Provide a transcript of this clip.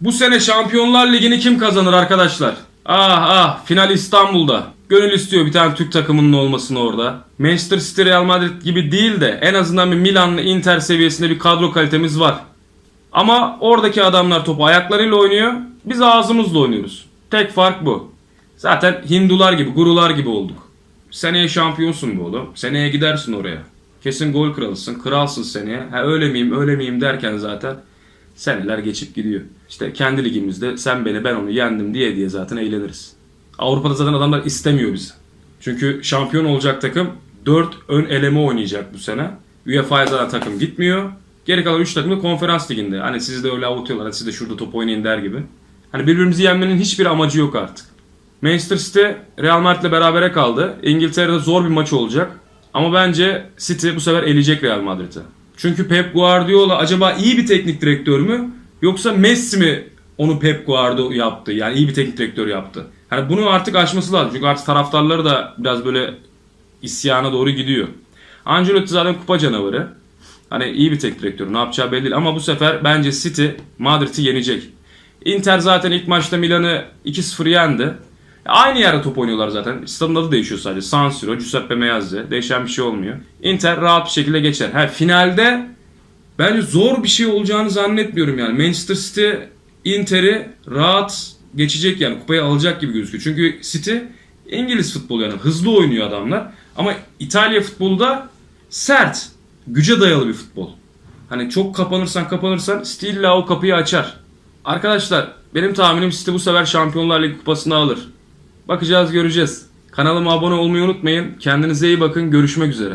Bu sene Şampiyonlar Ligi'ni kim kazanır arkadaşlar? Ah ah final İstanbul'da. Gönül istiyor bir tane Türk takımının olmasını orada. Manchester City Real Madrid gibi değil de en azından bir Milan'la Inter seviyesinde bir kadro kalitemiz var. Ama oradaki adamlar topu ayaklarıyla oynuyor. Biz ağzımızla oynuyoruz. Tek fark bu. Zaten Hindular gibi, gurular gibi olduk. Seneye şampiyonsun bu oğlum. Seneye gidersin oraya. Kesin gol kralısın, kralsın seneye. Ha öyle miyim, öyle miyim derken zaten seneler geçip gidiyor. İşte kendi ligimizde sen beni ben onu yendim diye diye zaten eğleniriz. Avrupa'da zaten adamlar istemiyor bizi. Çünkü şampiyon olacak takım 4 ön eleme oynayacak bu sene. UEFA'ya zaten takım gitmiyor. Geri kalan 3 takım da konferans liginde. Hani sizi de öyle avutuyorlar. Hani siz de şurada top oynayın der gibi. Hani birbirimizi yenmenin hiçbir amacı yok artık. Manchester City Real Madrid'le berabere kaldı. İngiltere'de zor bir maç olacak. Ama bence City bu sefer eleyecek Real Madrid'i. Çünkü Pep Guardiola acaba iyi bir teknik direktör mü? Yoksa Messi mi onu Pep Guardiola yaptı? Yani iyi bir teknik direktör yaptı. Hani bunu artık aşması lazım. Çünkü artık taraftarları da biraz böyle isyana doğru gidiyor. Ancelotti zaten kupa canavarı. Hani iyi bir teknik direktör. Ne yapacağı belli değil. Ama bu sefer bence City Madrid'i yenecek. Inter zaten ilk maçta Milan'ı 2-0 yendi. Aynı yerde top oynuyorlar zaten. Stadın adı değişiyor sadece. San Siro, Giuseppe Meazza. Değişen bir şey olmuyor. Inter rahat bir şekilde geçer. Ha finalde bence zor bir şey olacağını zannetmiyorum yani. Manchester City Inter'i rahat geçecek yani. Kupayı alacak gibi gözüküyor. Çünkü City İngiliz futbolu yani. Hızlı oynuyor adamlar. Ama İtalya futbolda sert. Güce dayalı bir futbol. Hani çok kapanırsan kapanırsan City illa o kapıyı açar. Arkadaşlar benim tahminim City bu sefer Şampiyonlar Ligi kupasını alır. Bakacağız göreceğiz. Kanalıma abone olmayı unutmayın. Kendinize iyi bakın. Görüşmek üzere.